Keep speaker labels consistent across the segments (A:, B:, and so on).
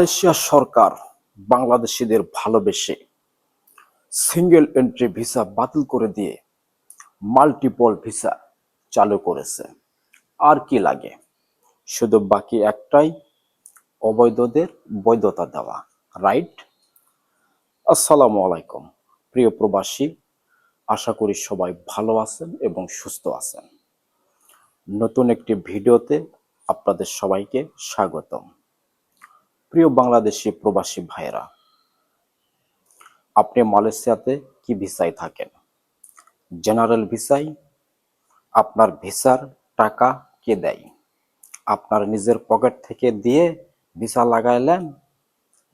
A: Malaysia সরকার বাংলাদেশিদের ভালোবেসে single entry visa বাতিল করে দিয়ে মাল্টিপল ভিসা চালু করেছে। আর কি লাগে? শুধু বাকি একটাই, অবৈধদের বৈধতা দেওয়া রাইট আসসালামু আলাইকুম। প্রিয় প্রবাসী, আশা করি সবাই ভালো আছেন এবং সুস্থ আছেন। নতুন একটি ভিডিওতে আপনাদের সবাইকে স্বাগতম। প্রিয় বাংলাদেশি প্রবাসী ভাইরা আপনি মালয়েশিয়াতে কি ভিসায় থাকেন? জেনারেল ভিসায়? আপনার ভিসার টাকা কে দেয়? আপনার নিজের পকেট থেকে দিয়ে ভিসা লাগাইলেন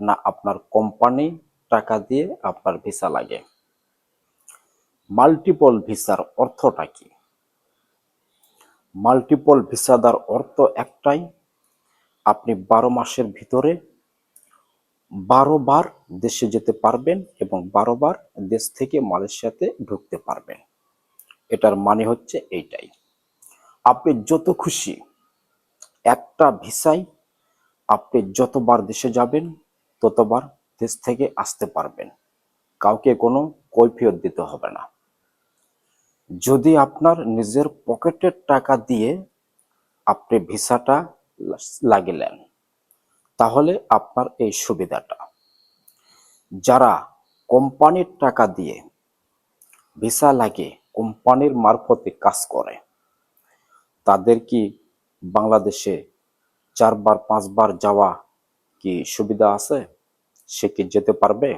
A: না আপনার কোম্পানি টাকা দিয়ে আপনার ভিসা লাগে? মাল্টিপল ভিসার অর্থটা কি? মাল্টিপল ভিসাদার অর্থ একটাই আপনি বারো মাসের ভিতরে বারো বার দেশে যেতে পারবেন এবং বারো বার দেশ থেকে মালয়েশিয়াতে ঢুকতে পারবেন। এটার মানে হচ্ছে এইটাই। আপনি যত খুশি একটা ভিসায় আপনি যতবার দেশে যাবেন, ততবার দেশ থেকে আসতে পারবেন। কাউকে কোনো কৈফিয়ত দিতে হবে না। যদি আপনার নিজের পকেটের টাকা দিয়ে আপনি ভিসাটা লাগিলেন। তাহলে আপনার এই সুবিধাটা। যারা কোম্পানির টাকা দিয়ে ভিসা লাগে কোম্পানির মারফতে কাজ করে, তাদের কি বাংলাদেশে চারবার, পাঁচবার যাওয়া কি সুবিধা আছে? সে কি যেতে পারবে?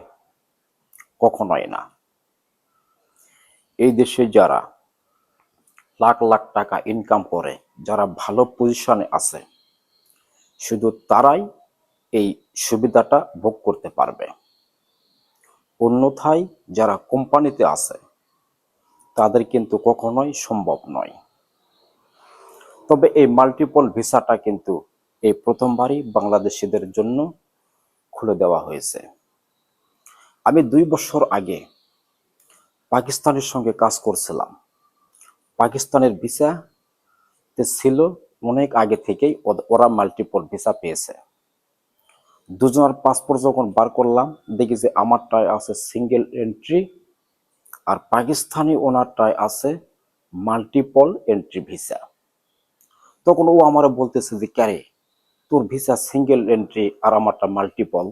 A: কখনোই না। এই দেশে যারা লাখ লাখ টাকা ইনকাম করে, যারা ভালো পজিশনে আছে শুধু তারাই এই সুবিধাটা ভোগ করতে পারবে। অন্যথায় যারা কোম্পানিতে আছে, তাদের কিন্তু কখনোই সম্ভব নয়। তবে এই মাল্টিপল ভিসাটা কিন্তু এই প্রথমবারই বাংলাদেশিদের জন্য খুলে দেওয়া হয়েছে। আমি দুই বছর আগে পাকিস্তানের সঙ্গে কাজ করছিলাম। পাকিস্তানের ভিসা ছিল অনেক আগে থেকেই ওরা মাল্টিপল ভিসা পেয়েছে। দুজনের পাসপোর্ট যখন বার করলাম, দেখি যে আমারটায় আছে সিঙ্গেল এন্ট্রি আর পাকিস্তানি ওনারটায় আছে মাল্টিপল এন্ট্রি ভিসা তখন ও আমার বলতেছে যে, ক্যারে, তোর ভিসা সিঙ্গেল এন্ট্রি আর আমারটা মাল্টিপল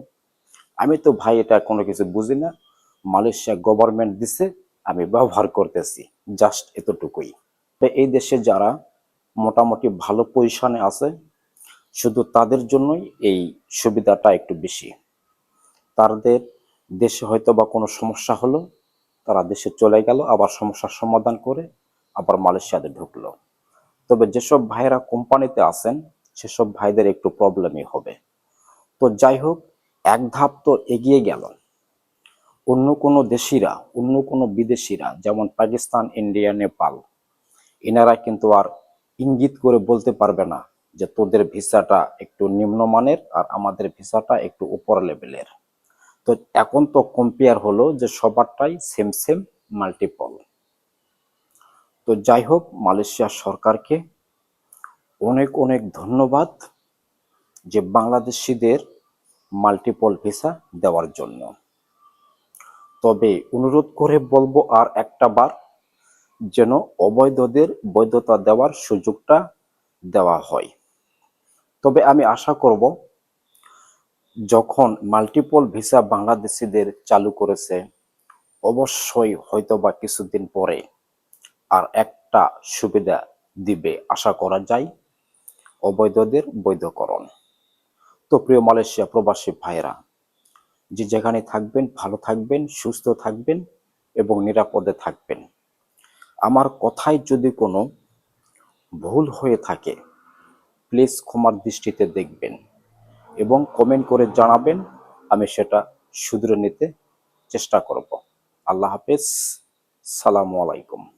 A: আমি তো ভাই এটা কোনো কিছু বুঝি না। মালয়েশিয়া গভর্নমেন্ট দিছে, আমি ব্যবহার করতেছি জাস্ট এতটুকুই। এই দেশে যারা মোটামুটি ভালো পজিশনে আছে। শুধু তাদের জন্যই এই সুবিধাটা একটু বেশি। তাদের দেশে হয়তো বা কোনো সমস্যা হলো, তারা দেশে চলে গেল, আবার সমস্যার সমাধান করে আবার মালয়েশিয়াতে ঢুকলো। তবে যেসব ভাইয়েরা কোম্পানিতে আছেন, সেসব ভাইদের একটু প্রবলেমই হবে। তো যাই হোক, এক ধাপ তো এগিয়ে গেল। অন্য কোনো দেশিরা, অন্য কোনো বিদেশিরা, যেমন পাকিস্তান, ইন্ডিয়া, নেপাল, এনারা কিন্তু আর ইঙ্গিত করে বলতে পারবে না যে তোদের ভিসাটা একটু নিম্নমানের আর আমাদের ভিসাটা একটু উপর লেভেলের। তো এখন তো কম্পেয়ার হলো যে সবারটাই সেম সেম মাল্টিপল তো যাই হোক, মালয়েশিয়া সরকারকে অনেক অনেক ধন্যবাদ যে বাংলাদেশিদের মাল্টিপল ভিসা দেওয়ার জন্য। তবে অনুরোধ করে বলব আর একটা বার যেন অবৈধদের বৈধতা দেওয়ার সুযোগটা দেওয়া হয়। তবে আমি আশা করব, যখন মাল্টিপল ভিসা বাংলাদেশিদের চালু করেছে, অবশ্যই হয়তো বা কিছুদিন পরে আর একটা সুবিধা দিবে আশা করা যায়, অবৈধদের বৈধকরণ। তো প্রিয় মালয়েশিয়া প্রবাসী ভাইরা যে যেখানে থাকবেন, ভালো থাকবেন, সুস্থ থাকবেন এবং নিরাপদে থাকবেন। আমার কথায় যদি কোনো ভুল হয়ে থাকে প্লিজ ক্ষমার দৃষ্টিতে দেখবেন এবং কমেন্ট করে জানাবেন, আমি সেটা শুধরে নিতে চেষ্টা করব। আল্লাহ হাফেজ। সালামু আলাইকুম।